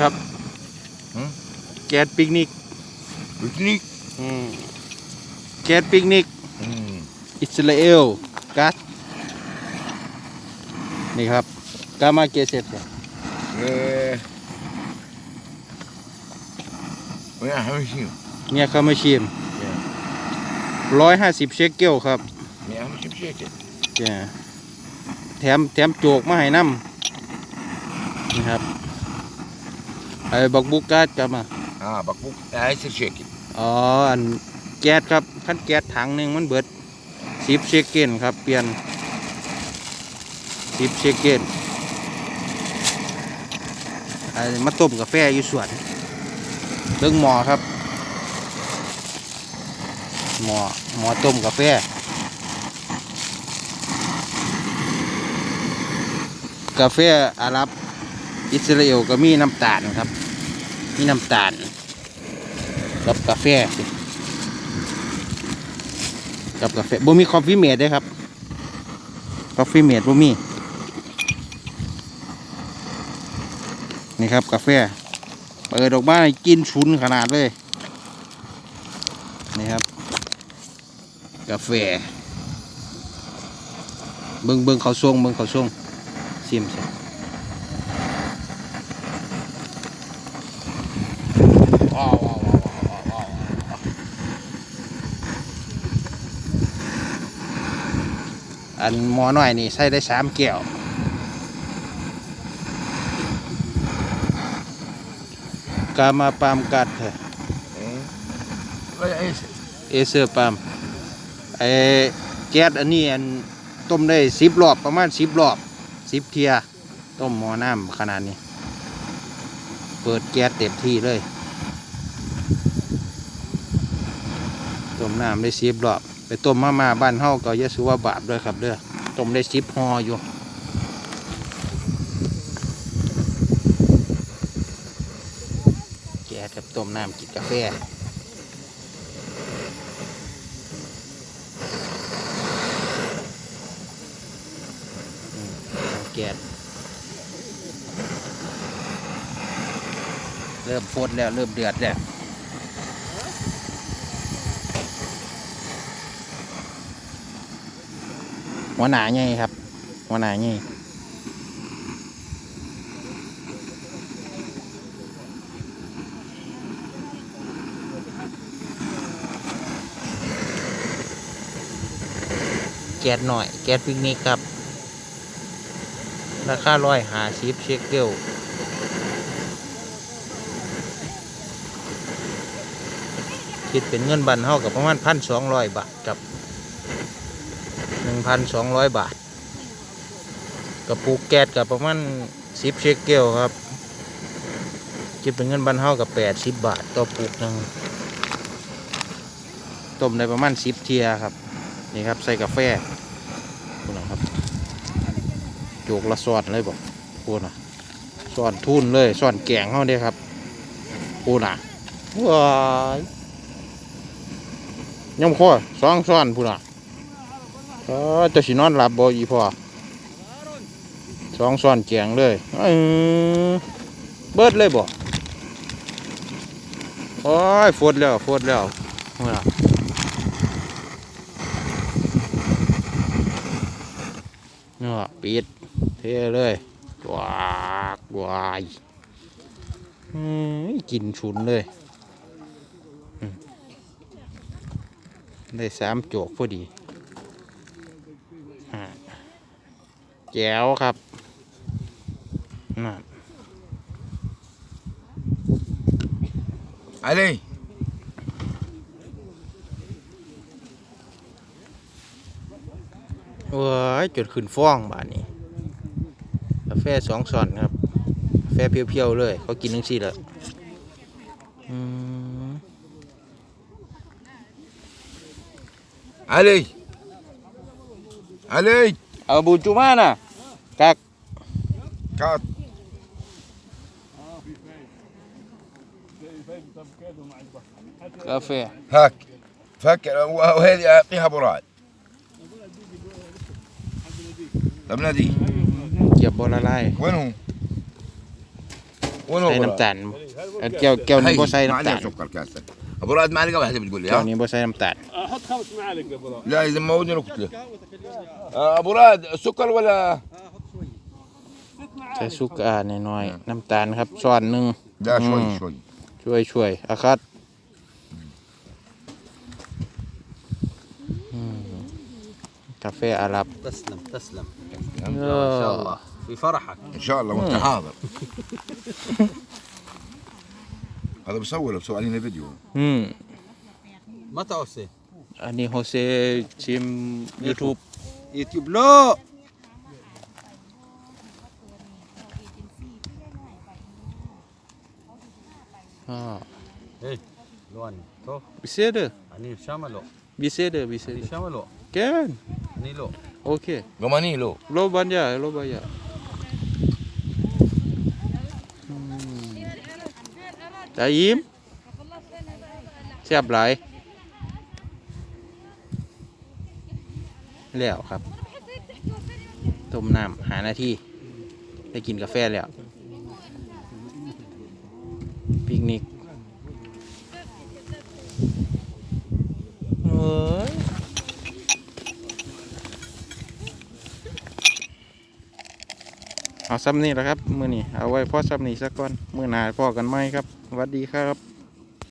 ครับแก๊สปิกนิกปิกนิกแก๊สปิกนิกอิสราเอลกัสนี่ครับกามาเกเซ็ตเนี่ยเออไม่อยากใชิมเนี่ยคามาชิมร้อยห้าสิบเชคเกลครับเนี่อยากให้ชิมเสียเด็ดเนี่ยแถมแถมโจกมาให้น้ำนะครับ ไอ้บักบุกก๊าซครับมาอ่าบักบุกไอ้สิเชกินอ๋ออันแก๊สครับขั้นแก๊สถังหนึ่งมันเบิดสิบเชกินครับเปลี่ยนสิบเชกินไอ้มาต้มกาแฟอยู่สวนเรื่องหมอครับหมอหมอต้มกาแฟกาแฟอารับ อิสราเอลก็มีน้ำตาลครับ มีน้ำตาล กับกาแฟ กับกาแฟบ่มีคอฟฟี่เมดด้วยครับคอฟฟี่เมดบ่มี นี่ครับกาแฟ เปิดออกมาให้กินชุนขนาดเลย นี่ครับ กาแฟ เบิ่งเบิ่งเขาวส่งเบิ่งเขาวส่งซิมสิ อันหมอหน่อยนี่ใส่ได้สามเกลียวกามาปามกัดเอเซอร์ปามไอแก๊สอันนี้อันต้มได้สิบรอบประมาณสิบรอบสิบเทีย ต้มหม้อน้ำขนาดนี้ เปิดแก๊สเต็มที่เลย ต้มน้ำได้สิบรอบไปต้มมาม่าบ้านเฮาก็ยาสุว่าบาปด้วยครับเด้อต้มได้สิบหออยู่แกกับต้มน้ำกินกาแฟสังเกตเริ่มฟดแล้วเริ่มเดือดแล้ว หัวหนาไงครับ หัวหนาไงแก๊สหน่อย แก๊สปิกนิกครับ ราคาร้อยหาสิบเชคเกลคิดเป็นเงินบันเท่ากับประมาณพันสองร้อยบาทกับ หนึ่งพันสองร้อยบาท กระปุกแก๊สกับประมาณสิบเชคเกลครับคิดเป็นเงินบันเทากับแปดสิบบาทต่อปุกหนึ่งต้มได้ประมาณสิบเทียครับ นี่ครับใส่กาแฟคุณนะครับโจกละซอนเลยบอกพูดนะซ้อนทุนเลยซ้อนแกงเขาเด้ครับพูดนะว้ายยำข้อสองซ้อนพูดนะ เออเจะสินอนหลับบ่อีพอสองซ้อนแกงเลยเออเบิดเลยบ่โอ้ยฟดแล้วฟดแล้วเนาะปิดเทเลยว้ากวายอืมกินฉุนเลยได้สามโจกพอดีอ่า แจ๋วครับนั่นไปเลยเว้ยจุดขึ้นฟ้องบ้านนี้กาแฟสองส่อนครับกาแฟเพียวๆเลยเขากินทั้งสี่ละไปเลยไปเลย ابو جمانه كاك كات كافيه هاك فك وهذه اعطيها براد طب نادي جابونا لاي وين هو؟ وين هو؟ اين بتاعنا؟ كيف كيف نبوس اين بتاعنا؟ شكرا كاسر นแก้วแก้วนี้ هي، บ่ใส่ ما น้ำตา عليها ล سكر كاسه ابو راد معلقه واحده بتقول لي แก้ว ها นี้บ่ใส่น้ำตาล احط خمس معالق ابو راد لا اذا ما ودي نقتله آه، ابو راد سكر ولا ใส่ซุกอ่าน้อยๆน้ำตาลครับช้อนหนึง لا شوي مم. شوي ช่วยช่วยอาคัดอืมกาแฟอาหรับ تسلم تسلم آه. ان شاء الله في فرحك ان شاء الله وانت مم. حاضر هذا بصور بصور علينا فيديو امم متى هوسي؟ اني هوسي تيم يوتيوب يوتيوب لا اه ايه لوان تو بيصير اني شاملو بيصير بيصير شاملو كان اني لو اوكي غماني لو لو بانيا لو بانيا จ่ายิ้มแซ่บหลายแล้วครับต้มน้ำหาหน้าที่ได้กินกาแฟแล้วปิกนิกเฮ้ย เอาซ้ำนี่แหละครับ มือนี้เอาไว้พ่อซ้ำนี่สักก่อน มือหนาพ่อกันไหมครับสวัสดีครับ